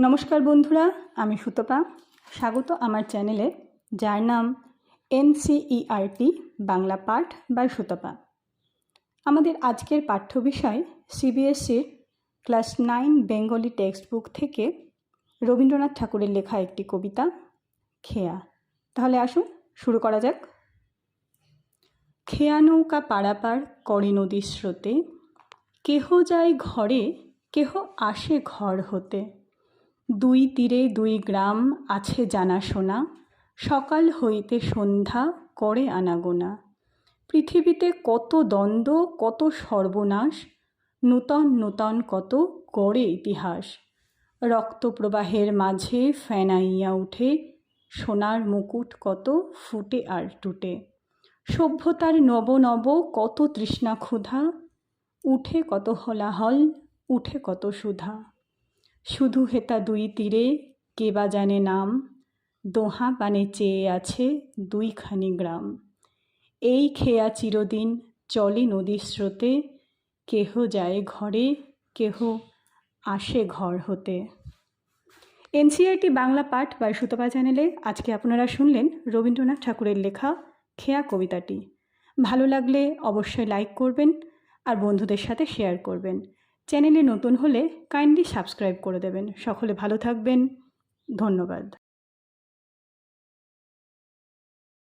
নমস্কার বন্ধুরা, আমি সুতপা। স্বাগত আমার চ্যানেলে, যার নাম এনসিইআরটি, বাংলা পাঠ বা সুতপা। আমাদের আজকের পাঠ্য বিষয় সিবিএসসির class nine Bengali text book থেকে রবীন্দ্রনাথ ঠাকুরের লেখা একটি কবিতা, খেয়া। তাহলে আসুন, শুরু করা যাক। খেয়া নৌকা পারাপার করে নদীর স্রোতে, কেহ যায় ঘরে, কেহ আসে ঘর হতে। দুই তীরে দুই গ্রাম আছে জানাশোনা সকাল হইতে সন্ধ্যা করে আনাগোনা। পৃথিবীতে কত দ্বন্দ্ব, কত সর্বনাশ, নূতন নূতন কত গড়ে ইতিহাস। রক্তপ্রবাহের মাঝে ফেনাইয়া উঠে, সোনার মুকুট কত ফুটে আর টুটে। সভ্যতার নব নব কত তৃষ্ণা ক্ষুধা উঠে কত হলাহল, উঠে কত সুধা। শুধু হেতা দুই তীরে, কে বা জানে নাম। দোহা পানে চেয়ে আছে দুইখানি গ্রাম। এই খেয়া চিরদিন চলে নদীর স্রোতে। কেহ যায় ঘরে, কেহ আসে ঘর হতে। এনসিআরটি বাংলা পাঠ বা সুতপা চ্যানেলে আজকে আপনারা শুনলেন রবীন্দ্রনাথ ঠাকুরের লেখা খেয়া কবিতাটি। ভালো লাগলে অবশ্যই লাইক করবেন আর বন্ধুদের সাথে শেয়ার করবেন। চ্যানেলে নতুন হলে কাইন্ডলি সাবস্ক্রাইব করে দেবেন। সকলে ভালো থাকবেন। ধন্যবাদ।